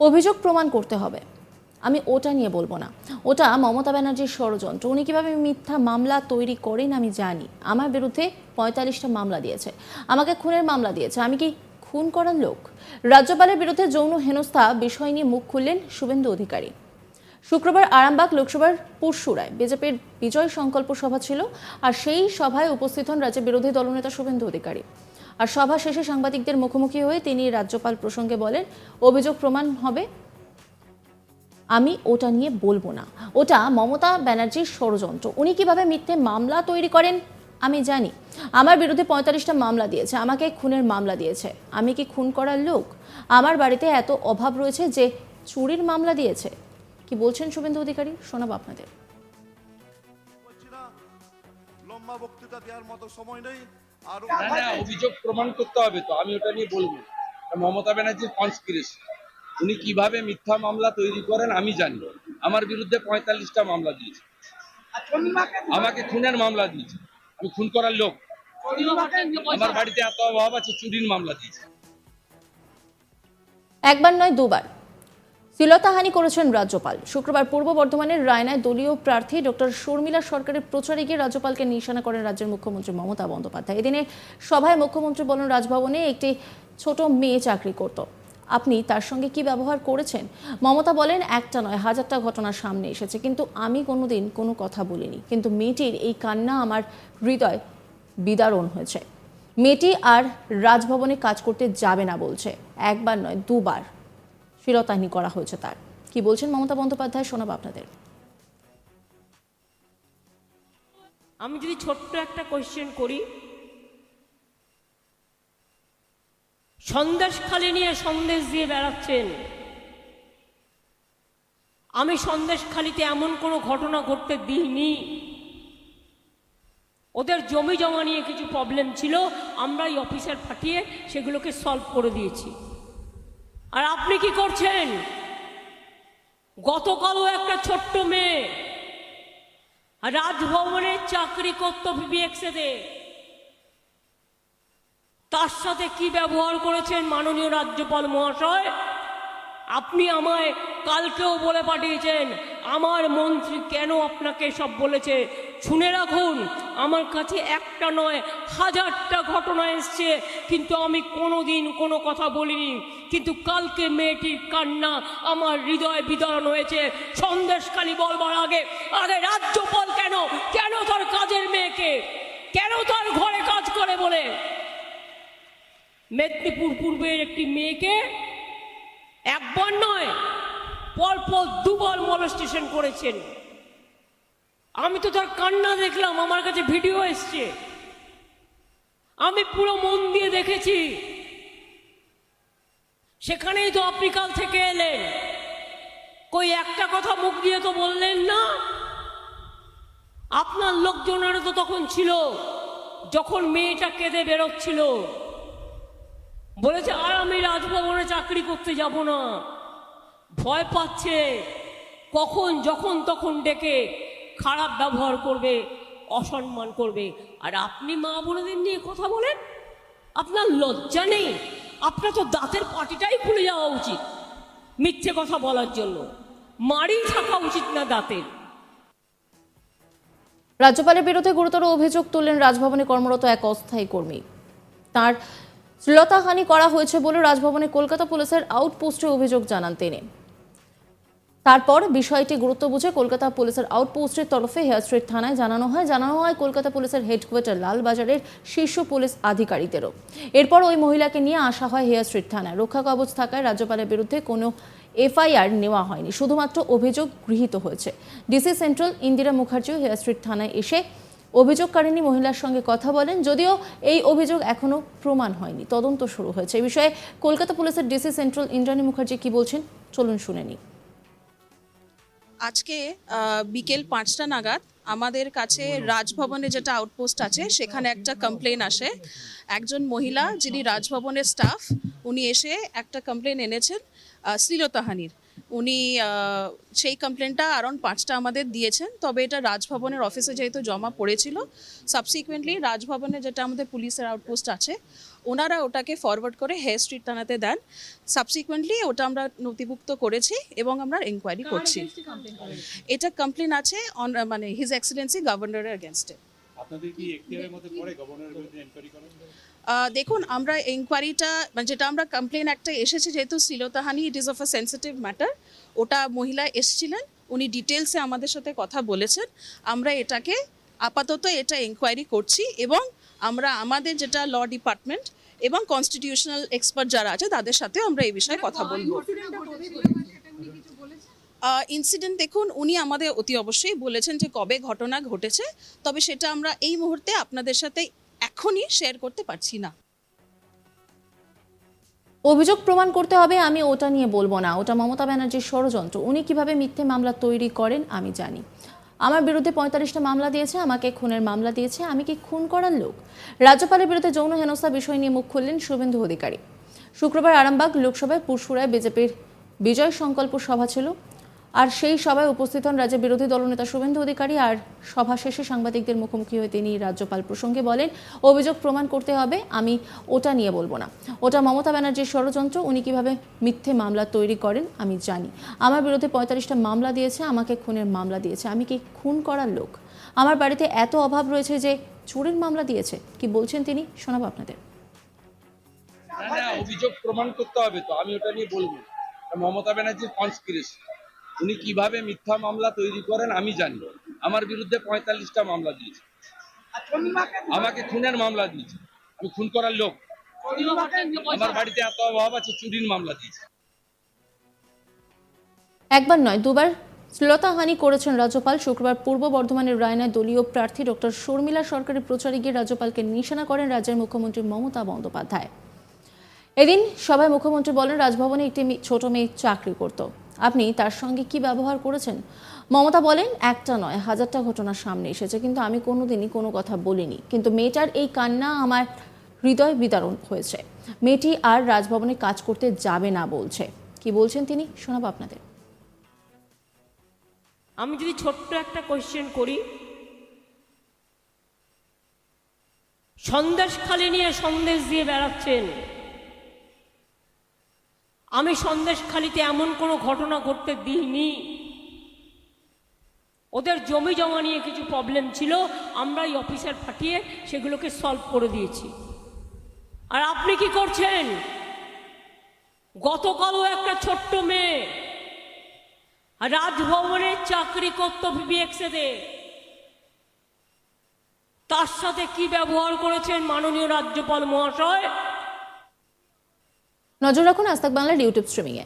অভিযোগ প্রমাণ করতে হবে। আমি ওটা নিয়ে বলব না। ওটা মমতা ব্যানার্জির ষড়যন্ত্র। উনি কীভাবে মিথ্যা মামলা তৈরি করেন আমি জানি। আমার বিরুদ্ধে পঁয়তাল্লিশটা মামলা দিয়েছে। আমাকে খুনের মামলা দিয়েছে। আমি কি খুন করার লোক? রাজ্যপালের বিরুদ্ধে যৌন হেনস্থা বিষয় নিয়ে মুখ খুললেন শুভেন্দু অধিকারী। শুক্রবার আরামবাগ লোকসভার পুরসুরায় বিজেপির বিজয় সংকল্প সভা ছিল আর সেই সভায় উপস্থিত হন রাজ্যের বিরোধী দলনেতা শুভেন্দু অধিকারী। আর সভা শেষে সাংবাদিকদের মুখোমুখি হয়ে তিনি রাজ্যপাল প্রসঙ্গে বলেন, অভিযোগ প্রমাণ হবে। আমি ওটা নিয়ে বলব না। ওটা মমতা ব্যানার্জির ষড়যন্ত্র। উনি কীভাবে মিথ্যে মামলা তৈরি করেন, আমি জানি। আমার বিরুদ্ধে পঁয়তাল্লিশটা মামলা দিয়েছে, আমাকে খুনের মামলা দিয়েছে। আমি কি খুন করার লোক? আমার বাড়িতে এত অভাব রয়েছে যে চুরির মামলা দিয়েছে। কি বলছেন শুভেন্দু অধিকারী? শোনাবো আপনাদের। লম্বা বক্তৃতা দেওয়ার মতো সময় নেই। না না অভিযোগ প্রমাণ করতে হবে তো আমি ওটা নিয়ে বলব। মমতা ব্যানার্জির কনস্পিরেসি উনি কীভাবে মিথ্যা মামলা তৈরি করেন আমি জানি। আমার বিরুদ্ধে পঁয়তাল্লিশটা মামলা দিয়েছে। আমাকে খুনের মামলা দিয়েছে। আমি খুন করার লোক। আমার বাড়িতে এত অভাব আছে চুরির মামলা দিয়েছে। একবার নয় দুবার। শ্লীলতাহানি করেছেন রাজ্যপাল। শুক্রবার পূর্ব বর্ধমানের রায়নায় দলীয় প্রার্থী ডক্টর শর্মিলা সরকারের প্রচারে গিয়ে রাজ্যপালকে নিশানা করেন রাজ্যের মুখ্যমন্ত্রী মমতা বন্দ্যোপাধ্যায়। এদিনে সভায় মুখ্যমন্ত্রী বলেন, রাজভবনে একটি ছোট মেয়ে চাকরি করত। আপনি তার সঙ্গে কি ব্যবহার করেছেন? মমতা বলেন, একটা নয়, হাজারটা ঘটনা সামনে এসেছে, কিন্তু আমি কোনোদিন কোনো কথা বলিনি। কিন্তু মেয়েটির এই কান্না আমার হৃদয় বিদারণ হয়েছে। মেয়েটি আর রাজভবনে কাজ করতে যাবে না বলছে। একবার নয়, দুবার। শ্লীলতাহানি করা হয়েছে তার। কি বলছেন মমতা বন্দ্যোপাধ্যায়? শোনাবো আপনাদের। আমি যদি ছোট্ট একটা কোয়েশ্চেন করি, সন্দেশ খালি নিয়ে সন্দেশ দিয়ে বেড়াচ্ছেন। আমি সন্দেশ খালিতে এমন কোনো ঘটনা ঘটতে দিইনি। ওদের জমি জমা নিয়ে কিছু প্রবলেম ছিল, আমরা এই অফিসার পাঠিয়ে সেগুলোকে সলভ করে দিয়েছি। আর আপনি কি করছেন? গতকালও একটা ছোট্ট মেয়ে রাজভবনে চাকরি করত ভিবিএক্সেতে তার সাথে কি ব্যবহার করেছেন মাননীয় রাজ্যপাল মহাশয়? আপনি আমায় কালকেও বলে পাঠিয়েছেন, আমার মন্ত্রী কেন আপনাকে সব বলেছে? শুনে রাখুন, আমার কাছে একটা নয়, হাজারটা ঘটনা এসছে, কিন্তু আমি কোনোদিন কোনো কথা বলিনি। কিন্তু কালকে মেয়েটির কান্না আমার হৃদয় বিদারণ হয়েছে। সন্দেশখালি বলবার আগে আগে রাজ্যপাল কেন? কেন তার কাজের মেয়েকে? কেন তার ঘরে কাজ করে বলে? মেদিনীপুর পূর্বের একটি মেয়েকে একবার নয় পরপর দুবার মলস্টেশন করেছেন। আমি তো তার কান্না দেখলাম, আমার কাছে ভিডিও এসছে। আমি পুরো মন দিয়ে দেখেছি। সেখানেই তো আপনি কাল থেকে এলেন। কই একটা কথা মুখ দিয়ে তো বললেন না? আপনার লোকজনেরও তো তখন ছিল, যখন মেয়েটা কেঁদে বেরোচ্ছিল। বলেছে, আর আমি রাজভবনে চাকরি করতে যাব না। ভয় পাচ্ছে, কখন, যখন, তখন ডেকে খারাপ ব্যবহার করবে, অসম্মান করবে। আর আপনি মা বোনেদের নিয়ে কথা বলেন? আপনার লজ্জা নেই? আপনার তো দাঁতের পাটিটাই খুলে যাওয়া উচিত। মিথ্যে কথা বলার জন্য। মারি থাকা উচিত না দাঁতের। রাজ্যপালের বিরুদ্ধে গুরুতর অভিযোগ তুললেন রাজভবনে কর্মরত এক অস্থায়ী কর্মী। তার শ্লীলতাহানি করা হয়েছে বলে রাজভবনে কলকাতা পুলিশের আউটপোস্টে অভিযোগ জানান তিনি। তারপর বিষয়টি গুরুত্ব বুঝে কলকাতা পুলিশের আউটপোস্টের তরফে হেয়ার স্ট্রিট থানায় জানানো হয়। জানানো হয় কলকাতা পুলিশের হেডকোয়ার্টার লালবাজারের শীর্ষ পুলিশ আধিকারিকদেরও এরপর ওই মহিলাকে নিয়ে আসা হয় হেয়ার স্ট্রিট থানায়। রক্ষা কবচ থাকায় রাজ্যপালের বিরুদ্ধে কোনো এফআইআর নেওয়া হয়নি। শুধুমাত্র অভিযোগ গৃহীত হয়েছে। ডিসি সেন্ট্রাল ইন্দিরা মুখার্জিও হেয়ার স্ট্রিট থানায় এসে অভিযোগকারিণী মহিলার সঙ্গে কথা বলেন। যদিও এই অভিযোগ এখনও প্রমাণ হয়নি। তদন্ত শুরু হয়েছে। এই বিষয়ে কলকাতা পুলিশের ডিসি সেন্ট্রাল ইন্দ্রাণী মুখার্জি কি বলছেন, চলুন শুনে নিই। আজকে বিকেল পাঁচটা নাগাদ আমাদের কাছে রাজভবনে যেটা আউটপোস্ট আছে, সেখানে একটা কমপ্লেন আসে। একজন মহিলা যিনি রাজভবনের স্টাফ উনি এসে একটা কমপ্লেন এনেছেন শ্লীলতাহানির উনি সেই কমপ্লেনটা অ্যারাউন্ড পাঁচটা আমাদের দিয়েছেন, তবে এটা রাজভবনের অফিসে যেহেতু জমা পড়েছিল সাবসিকুয়েন্টলি রাজভবনে যেটা আমাদের পুলিশের আউটপোস্ট আছে ওনারা ওটাকে ফরওয়ার্ড করে হেয়ার স্ট্রিট থানাতে দেন। সাবসিকুয়েন্টলি ওটা আমরা নথিভুক্ত করেছি এবং আমরা এনকোয়ারি করছি। এটা কমপ্লেন আছে অন মানে হিজ এক্সিলেন্সি গভর্নরের এগেনস্টে আপনাদের কি এখতিয়ারের মধ্যে পড়ে গভর্নরের বিরুদ্ধে এনকোয়ারি করেন আহ, দেখুন আমরা এনকোয়ারিটা মানে যেটা আমরা কমপ্লেন একটা এসেছে যেহেতু শ্লীলতাহানি it is of a sensitive matter ওটা মহিলা এসছিলেন উনি ডিটেলসে আমাদের সাথে কথা বলেছেন। আমরা এটাকে আপাতত এটা এনকোয়ারি করছি এবং আমরা আমাদের যেটা ল ডিপার্টমেন্ট এবং কনস্টিটিউশনাল এক্সপার্ট যারা আছে তাদের সাথে আমরা এই বিষয়ে কথা বলব। ইনসিডেন্ট দেখুন উনি আমাদের অতি অবশ্যই বলেছেন যে কবে ঘটনা ঘটেছে তবে সেটা আমরা এই মুহূর্তে আপনাদের সাথে এখনই শেয়ার করতে পারছি না। অভিযোগ প্রমাণ করতে হবে আমি ওটা নিয়ে বলব না। ওটা মমতা ব্যানার্জির ষড়যন্ত্র। উনি কীভাবে মিথ্যে মামলা তৈরি করেন আমি জানি। আমার বিরুদ্ধে পঁয়তাল্লিশটা মামলা দিয়েছে, আমাকে খুনের মামলা দিয়েছে, আমি কি খুন করার লোক? রাজ্যপালের বিরুদ্ধে যৌন হেনস্থা বিষয় নিয়ে মুখ খুললেন শুভেন্দু অধিকারী। শুক্রবার আরামবাগ লোকসভায় পুরসুরায় বিজেপির বিজয় সংকল্প সভা ছিল। আর সেই সভায় উপস্থিত হন রাজ্যের বিরোধী দলনেতা শুভেন্দু অধিকারী আর সভা শেষে সাংবাদিকদের মুখোমুখি হয়ে তিনি রাজ্যপাল প্রসঙ্গে বলেন, অভিযোগ প্রমাণ করতে হবে, আমি ওটা নিয়ে বলব না। ওটা মমতা ব্যানার্জির ষড়যন্ত্র, উনি কীভাবে মিথ্যে মামলা তৈরি করেন, আমি জানি। আমার বিরুদ্ধে পঁয়তাল্লিশটা মামলা দিয়েছে, আমাকে খুনের মামলা দিয়েছে, আমি কি খুন করার লোক? আমার বাড়িতে এত অভাব রয়েছে যে চুরির মামলা দিয়েছে, কি বলছেন তিনি? শোনাবো আপনাদের। অভিযোগ প্রমাণ করতে হবে তো, আমি ওটা নিয়ে বলব মমতা ব্যানার্জির কনস্পিরেসি উনি কীভাবে মিথ্যা মামলা তৈরি করেন আমি জানি। আমার বিরুদ্ধে পঁয়তাল্লিশটা মামলা দিয়েছে। আমাকে খুনের মামলা দিয়েছে। আমি খুন করার লোক। আমার বাড়িতে এত অভাব আছে, চুরির মামলা দিয়েছে। একবার নয়, দুবার শ্লীলতাহানি করেছেন রাজ্যপাল। শুক্রবার পূর্ব বর্ধমানের রায়নায় দলীয় প্রার্থী ডক্টর শর্মিলা সরকারের প্রচারে গিয়ে রাজ্যপালকে নিশানা করেন রাজ্যের মুখ্যমন্ত্রী মমতা বন্দ্যোপাধ্যায়। এদিন সভায় মুখ্যমন্ত্রী বলেন, রাজভবনে একটি ছোট মেয়ে চাকরি করত। আপনি তার সঙ্গে কি ব্যবহার করেছেন? মমতা বলেন, একটা নয়, হাজারটা ঘটনা সামনে এসেছে, কিন্তু আমি কোনোদিনই কোনো কথা বলিনি। কিন্তু মেয়েটার এই কান্না আমার হৃদয় বিতরণ হয়েছে। মেয়েটি আর রাজভবনে কাজ করতে যাবে না, বলছে। কি বলছেন তিনি? শোনাবো আপনাদের। আমি যদি ছোট্ট একটা কোয়েশ্চেন করি সন্দেশ খালি নিয়ে সন্দেশ দিয়ে বেড়াচ্ছেন। আমি সন্দেশ খালিতে এমন কোনো ঘটনা ঘটতে দিইনি। ওদের জমি জমা নিয়ে কিছু প্রবলেম ছিল আমরা এই অফিসার পাঠিয়ে সেগুলোকে সলভ করে দিয়েছি। আর আপনি কি করছেন? গতকালও একটা ছোট্ট মেয়ে রাজভবনে চাকরি করত ভিবিএক্সেতে তার সাথে কি ব্যবহার করেছেন মাননীয় রাজ্যপাল মহাশয়? নজর রাখুন আস্তাক বাংলার ইউটিউব স্ট্রিমিংয়ে।